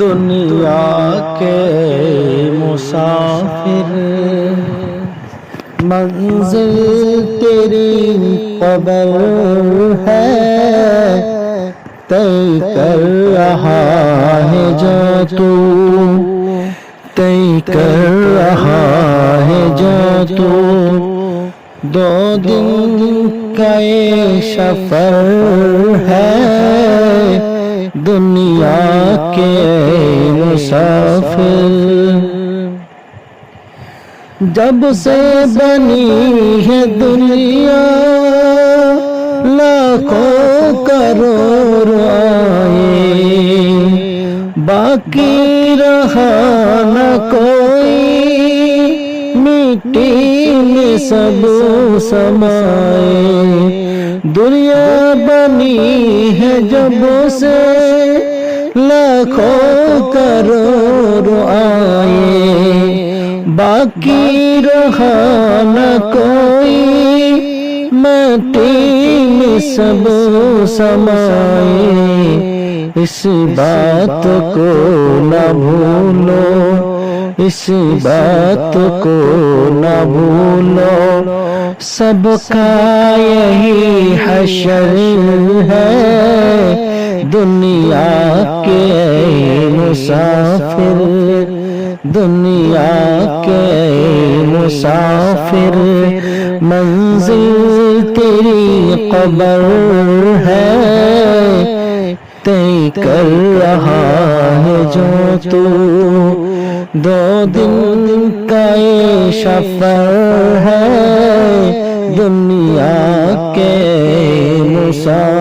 دنیا کے مسافر۔ منزل تیری قبر ہے۔ طے کر رہا ہے جو تو۔ طے کر رہا ہے جو تو۔ دو دن کا یہ سفر ہے۔ دنیا کے مسافر۔ جب سے بنی ہے دنیا، لاکھوں کروڑ آئے۔ باقی رہا نہ کوئی، مٹی میں سب سمائے۔ دنیا بنی ہے جب سے لاکھوں کروڑ آئے۔ باقی رہا نہ کوئی۔ مٹی میں سب سمائے۔ اس بات کو نہ بھولو۔ اس بات کو نہ بھولو۔ سب کا یہی حشر ہے۔ دنیا کے مسافر، دنیا کے مسافر، منزل تیری قبر ہے، طے کر رہا ہے جو تو۔ دو دن کا یہ سفر ہے، دنیا کے مسافر۔